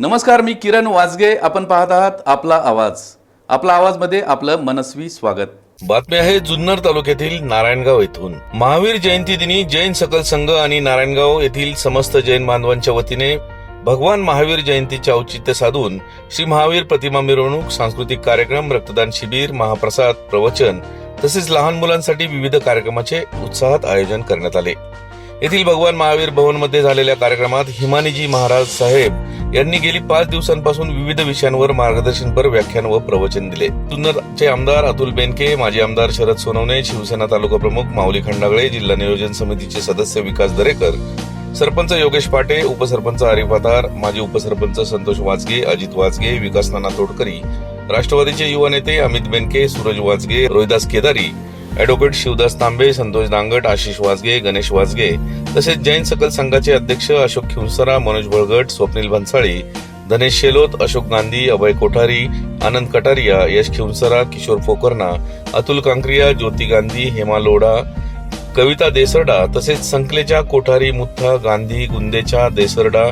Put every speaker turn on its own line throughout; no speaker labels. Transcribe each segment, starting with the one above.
नमस्कार मी किरण वाजगे. आपण पाहत आहात आपला आवाज. आपला आवाजमध्ये आपलं मनस्वी स्वागत.
बातमी आहे जुन्नर तालुक्यातील नारायणगाव येथून महावीर जयंती दिनी जैन सकल संघ आणि नारायणगाव येथील समस्त जैन बांधवांच्या वतीने भगवान महावीर जयंतीचे औचित्य साधून श्री महावीर प्रतिमा मिरवणूक सांस्कृतिक कार्यक्रम रक्तदान शिबिर महाप्रसाद प्रवचन तसेच लहान मुलांसाठी विविध कार्यक्रमाचे उत्साहात आयोजन करण्यात आले. येथील भगवान महावीर भवनमध्ये झालेल्या कार्यक्रमात हिमानीजी महाराज साहेब यांनी गेली पाच दिवसांपासून विविध विषयांवर मार्गदर्शनपर व्याख्यान व प्रवचन दिले. जुन्नरचे आमदार अतुल बेनके माजी आमदार शरद सोनवणे शिवसेना तालुका प्रमुख माऊली खंडागळे जिल्हा नियोजन समितीचे सदस्य विकास दरेकर सरपंच योगेश पाटे उपसरपंच आरिफ आतार माजी उपसरपंच संतोष वाजगे अजित वाजगे विकास नाना तोडकरी राष्ट्रवादीचे युवा नेते अमित बेनके सूरज वाजगे रोहिदास केदारी अॅडव्होकेट शिवदास तांबे संतोष दांगट आशिष वाजगे गणेश वाजगे तसेच जैन सकल संघाचे अध्यक्ष अशोक खिवसरा मनोज बळगट स्वप्नील भन्साळी धनेश शेलोत अशोक गांधी अभय कोठारी आनंद कटारिया यश खिवसरा किशोर फोकर्ना अतुल कांक्रिया ज्योती गांधी हेमा लोढा कविता देसरडा तसेच संकलेच्या कोठारी मुथा गांधी गुंदेचा देसरडा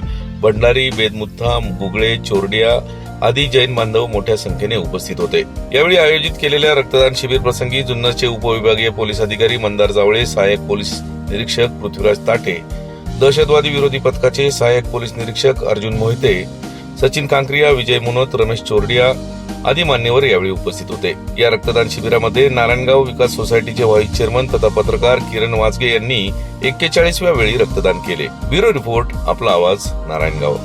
भंडारी बेदमुथाम गुगळे चोरडिया आदी जैन बांधव मोठ्या संख्येने उपस्थित होते. यावेळी आयोजित केलेल्या रक्तदान शिबिर प्रसंगी जुन्नरचे उपविभागीय पोलीस अधिकारी मंदार जावळे सहाय्यक पोलीस निरीक्षक पृथ्वीराज ताटे दहशतवादी विरोधी पथकाचे सहाय्यक पोलीस निरीक्षक अर्जुन मोहिते सचिन कांक्रिया विजय मुनोत रमेश चोरडिया आदी मान्यवर यावेळी उपस्थित होते. या रक्तदान शिबिरामध्ये नारायणगाव विकास सोसायटीचे व्हाईस चेअरमन तथा पत्रकार किरण वाजगे यांनी एक्केचाळीसव्या वेळी रक्तदान केले. ब्युरो रिपोर्ट आपला आवाज नारायणगाव.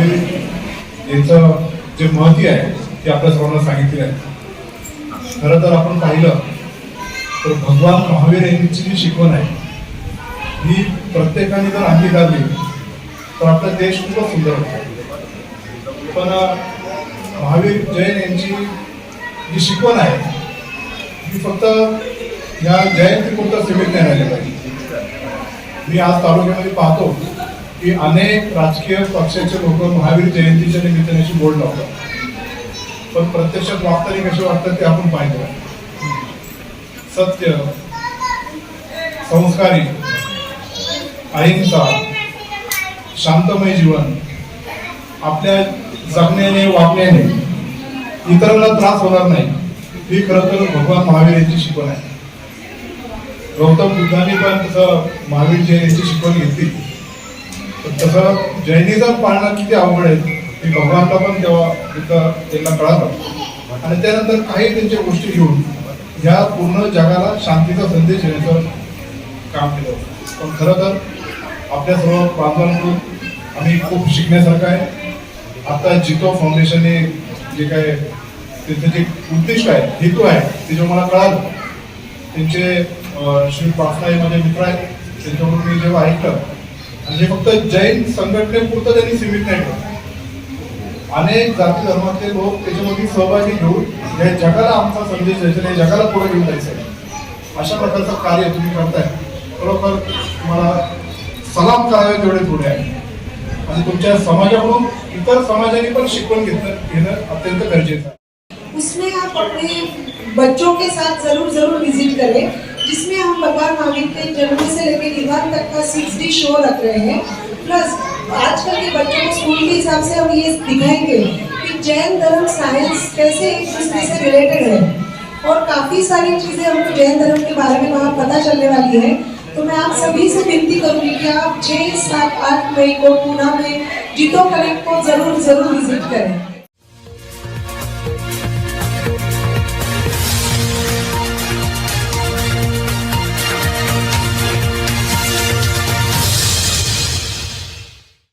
महावीर यांचं जे महती आहे ते आपल्या सर्वांना सांगितले आहे. खरं तर आपण पाहिलं तर भगवान महावीर यांची जी शिकवण आहे ही प्रत्येकाने जर अंगीकारली तर आपला देश खूपच सुंदर होतो. पण महावीर जैन यांची जी शिकवण आहे ती फक्त या जयंतीपुरतं सीमित नाही राहिली पाहिजे. मी आज तालुक्यामध्ये पाहतो की अनेक राजकीय पक्षाचे लोक महावीर जयंतीच्या निमित्ताने अशी बोर्ड लावतात. पण प्रत्यक्षात वागताना कसे वाटतात ते आपण पाहिजे सत्य संस्कारी अहिंसा शांतमय जीवन आपल्या जगण्याने वागण्याने इतरांना त्रास होणार नाही. ही खरं तर भगवान महावीर यांची शिकवण आहे. गौतम बुद्धांनी पण तसं महावीर जयंतीची शिकवण घेतली. तसं जैनिझम पाळणं किती अवघड आहे की भगवानला पण तेव्हा तिथं त्यांना कळालं. आणि त्यानंतर काही त्यांच्या गोष्टी घेऊन ह्या पूर्ण जगाला शांतीचा संदेश देण्याचं काम केलं. पण खरं तर आपल्या सर्व बांधवांकडून आम्ही खूप शिकण्यासारखं आहे. आता जितो फाउंडेशनने जे काय त्यांचं जे उद्दिष्ट आहे हेतू आहे ते जेव्हा मला कळालं. त्यांचे अं, श्री पासनाई माझे मित्र आहेत. त्यांच्याकडून मी जेव्हा ऐकलं म्हणजे फक्त जैन संघटनेपुरतं त्यांनी सीमित नाही ठेवलं. अनेक जाती धर्मातले लोक त्याच्यामध्ये सहभागी घेऊन या जगाला आमचा संदेश द्यायचा या जगाला पुढे घेऊन जायचं आहे. अशा प्रकारचं कार्य तुम्ही करताय. खरोखर तुम्हाला सलाम करावे तेवढे पुढे आहे. आणि तुमच्या समाजाकडून इतर समाजाने पण शिकवण घेतलं घेणं अत्यंत गरजेचं आहे.
उसमें आप अपने बच्चों के साथ जरूर जरूर विजिट करें. जिसमें हम भगवान महावीर के जन्म से लेकर निवान तक का सिक्स डी शो रख रहे हैं। प्लस आजकल के बच्चों को स्कूल के हिसाब से हम ये दिखाएँगे कि जैन धर्म साइंस कैसे एक दूसरे से रिलेटेड है। और काफ़ी सारी चीज़ें हमको जैन धर्म के बारे में वहाँ पता चलने वाली है। तो मैं आप सभी से विनती करूँगी कि आप छः, सात, आठ मई को पूना में जीतो कलेक्ट को ज़रूर ज़रूर विज़िट करें।